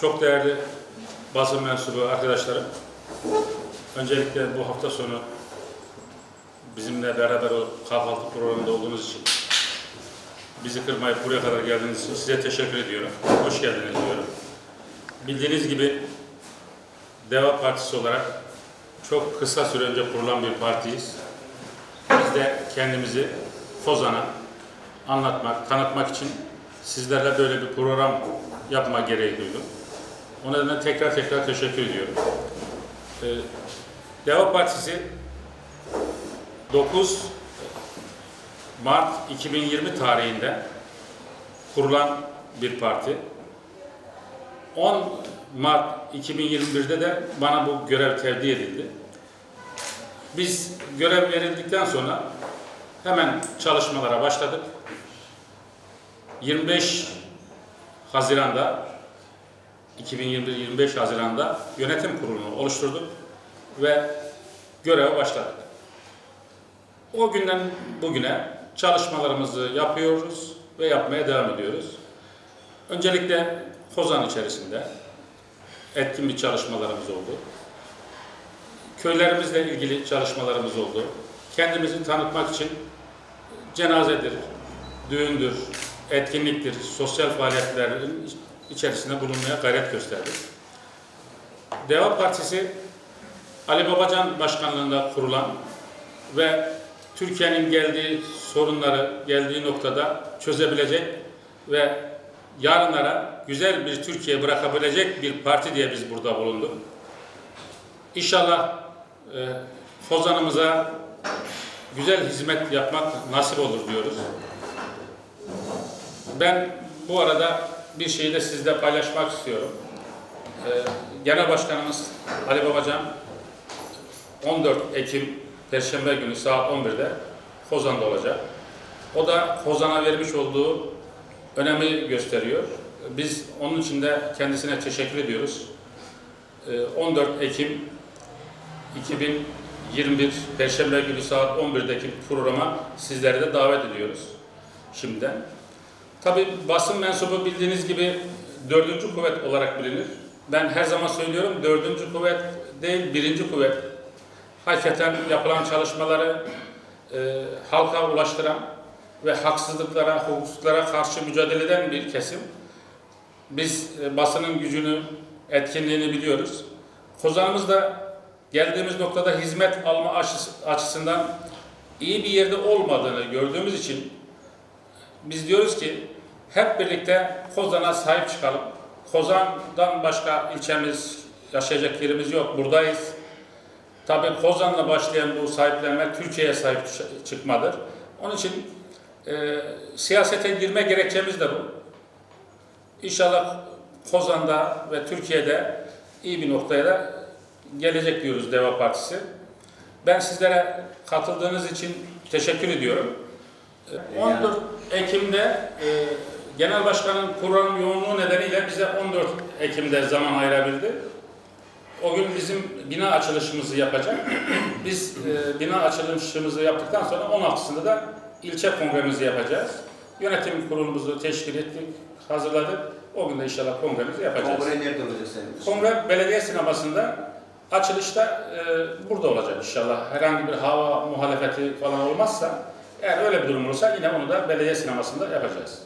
Çok değerli basın mensubu arkadaşlarım. Öncelikle bu hafta sonu bizimle beraber o kahvaltı programında olduğunuz için bizi kırmayıp buraya kadar geldiğiniz için size teşekkür ediyorum. Hoş geldiniz diyorum. Bildiğiniz gibi Deva Partisi olarak çok kısa süre önce kurulan bir partiyiz. Biz de kendimizi Kozan'a anlatmak, tanıtmak için sizlerle böyle bir program yapma gereği duydum. O nedenle tekrar tekrar teşekkür ediyorum. Ee, Deva Partisi 9 Mart 2020 tarihinde kurulan bir parti. 10 Mart 2021'de de bana bu görev tevdi edildi. Biz görev verildikten sonra hemen çalışmalara başladık. 25 Haziran'da 2021-25 Haziran'da yönetim kurulunu oluşturduk ve göreve başladık. O günden bugüne çalışmalarımızı yapıyoruz ve yapmaya devam ediyoruz. Öncelikle Kozan içerisinde etkin bir çalışmalarımız oldu. Köylerimizle ilgili çalışmalarımız oldu. Kendimizi tanıtmak için cenazedir, düğündür, etkinliktir, sosyal faaliyetlerin içerisinde bulunmaya gayret gösterdik. Deva Partisi Ali Babacan başkanlığında kurulan ve Türkiye'nin geldiği sorunları geldiği noktada çözebilecek ve yarınlara güzel bir Türkiye bırakabilecek bir parti diye biz burada bulunduk. İnşallah e, Kozan'ımıza güzel hizmet yapmak nasip olur diyoruz. Ben bu arada bir şeyi de sizle paylaşmak istiyorum. Ee, Genel Başkanımız Ali Babacan 14 Ekim Perşembe günü saat 11'de Kozan'da olacak. O da Kozan'a vermiş olduğu önemi gösteriyor. Biz onun için de kendisine teşekkür ediyoruz. Ee, 14 Ekim 2021 Perşembe günü saat 11'deki programa sizleri de davet ediyoruz şimdiden. Tabi basın mensubu bildiğiniz gibi dördüncü kuvvet olarak bilinir. Ben her zaman söylüyorum dördüncü kuvvet değil birinci kuvvet. Hakikaten yapılan çalışmaları e, halka ulaştıran ve haksızlıklara, hukuksuzluklara karşı mücadele eden bir kesim. Biz e, basının gücünü, etkinliğini biliyoruz. Kozanımız da geldiğimiz noktada hizmet alma açısı- açısından iyi bir yerde olmadığını gördüğümüz için biz diyoruz ki hep birlikte Kozan'a sahip çıkalım. Kozan'dan başka ilçemiz, yaşayacak yerimiz yok. Buradayız. Tabii Kozan'la başlayan bu sahiplenme Türkiye'ye sahip çı- çıkmadır. Onun için e, siyasete girme gerekçemiz de bu. İnşallah Kozan'da ve Türkiye'de iyi bir noktaya da gelecek diyoruz Deva Partisi. Ben sizlere katıldığınız için teşekkür ediyorum. 14 Ekim'de e, Genel Başkan'ın program yoğunluğu nedeniyle bize 14 Ekim'de zaman ayırabildi. O gün bizim bina açılışımızı yapacak. Biz e, bina açılışımızı yaptıktan sonra 16'sında da ilçe kongremizi yapacağız. Yönetim kurulumuzu teşkil ettik, hazırladık. O gün de inşallah kongremizi yapacağız. Kongre nerede olacak sayın? Kongre belediye sinemasında açılışta e, burada olacak inşallah. Herhangi bir hava muhalefeti falan olmazsa eğer öyle bir durum olursa yine onu da belediye sinemasında yapacağız.